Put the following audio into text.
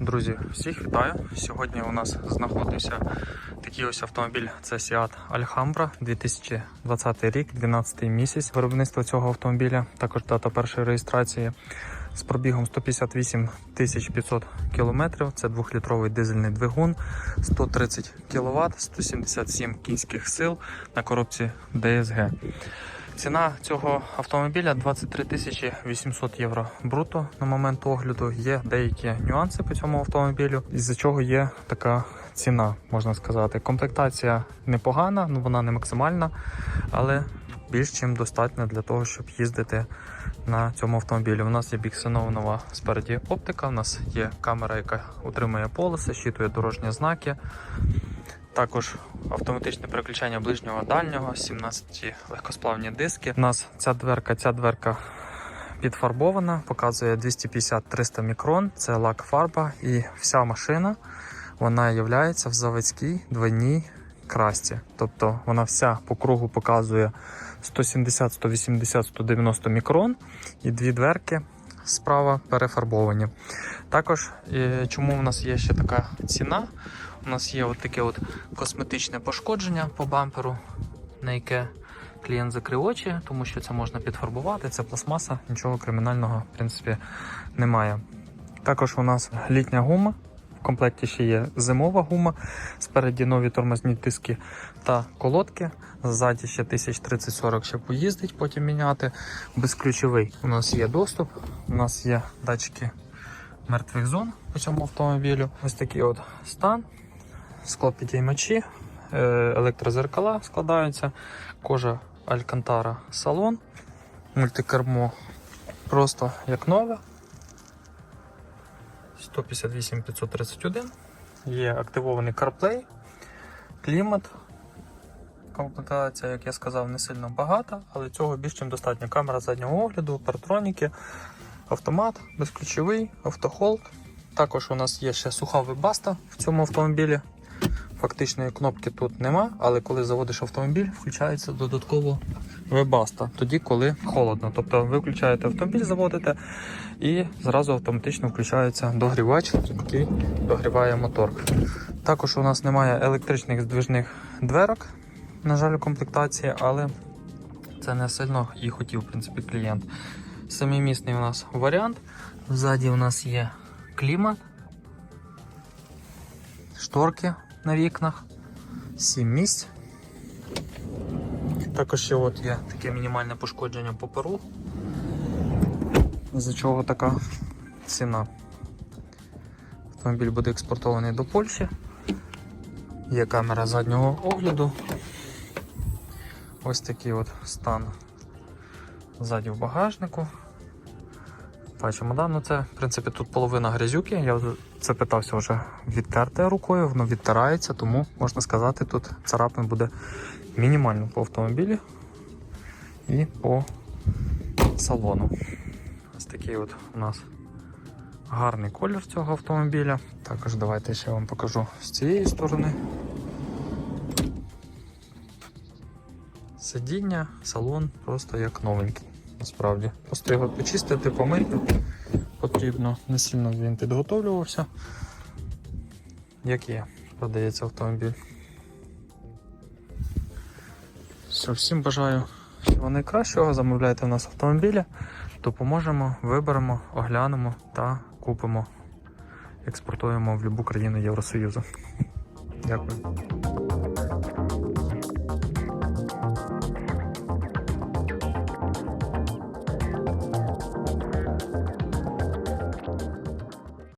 Друзі, всіх вітаю! Сьогодні у нас знаходиться такий ось автомобіль. Це Seat Alhambra 2020 рік, 12 місяць виробництва цього автомобіля. Також дата першої реєстрації з пробігом 158 500 км. Це 2-літровий дизельний двигун, 130 кВт, 177 кінських сил на коробці DSG. Ціна цього автомобіля 23 тисячі 800 євро бруто на момент огляду. Є деякі нюанси по цьому автомобілю, із-за чого є така ціна, можна сказати. Комплектація непогана, ну вона не максимальна, але більш чим достатньо для того, щоб їздити на цьому автомобілі. У нас є біксенованова спереді оптика, у нас є камера, яка утримує полоси, щитує дорожні знаки. Також автоматичне переключення ближнього дальнього, 17 легкосплавні диски. У нас ця дверка, ця дверка підфарбована, показує 250-300 мікрон. Це лак фарба, і вся машина вона є в заводській двойній красті. Тобто вона вся по кругу показує 170, 180, 190 мікрон, і дві дверки справа перефарбовані. Також е, чому в нас є ще така ціна? У нас є от таке от косметичне пошкодження по бамперу, на яке клієнт закрив очі, тому що це можна підфарбувати, це пластмаса, нічого кримінального в принципі немає. Також у нас літня гума. В комплекті ще є зимова гума, спереді нові тормозні диски та колодки. Ззаді ще 1030-40 ще поїздить, потім міняти. Безключовий у нас є доступ, у нас є датчики мертвих зон по цьому автомобілю. Ось такий от стан, склопідіймачі, е, електрозеркала складаються, кожа Алькантара салон, мультикермо просто як нове. 158 531. Є активований CarPlay, клімат. Комплектація, як я сказав, не сильно багата, але цього більш чим достатньо. Камера заднього огляду, партроніки, автомат, безключовий, автохолд. Також у нас є ще суха вебаста в цьому автомобілі. Фактичної кнопки тут нема, але коли заводиш автомобіль, включається додатково вебаста, тоді, коли холодно. Тобто ви включаєте автомобіль, заводите і зразу автоматично включається догрівач, який догріває мотор. Також у нас немає електричних здвижних дверок, на жаль, у комплектації, але це не сильно і хотів в принципі, клієнт. Самімісний у нас варіант. Ззаді у нас є клімат, шторки на вікнах, 7 місць. Також ще от є таке мінімальне пошкодження по перу, за чого така ціна. Автомобіль буде експортований до Польщі. Є камера заднього огляду. Ось такий от стан ззаді в багажнику. Бачимо, да? ну це, в принципі, тут половина грязюки. Я це питався вже відтерти рукою, воно відтирається, тому можна сказати, тут царапин буде мінімально по автомобілі і по салону. Ось такий от у нас гарний колір цього автомобіля. Також давайте ще вам покажу з цієї сторони. Сидіння, салон просто як новенький. Насправді. Його почистити, помити потрібно. Не сильно він підготовлювався. Як є, продається автомобіль. Все, всім бажаю всього найкращого. Замовляйте в нас автомобіля, допоможемо, виберемо, оглянемо та купимо. Експортуємо в будь-яку країну Євросоюзу. Дякую.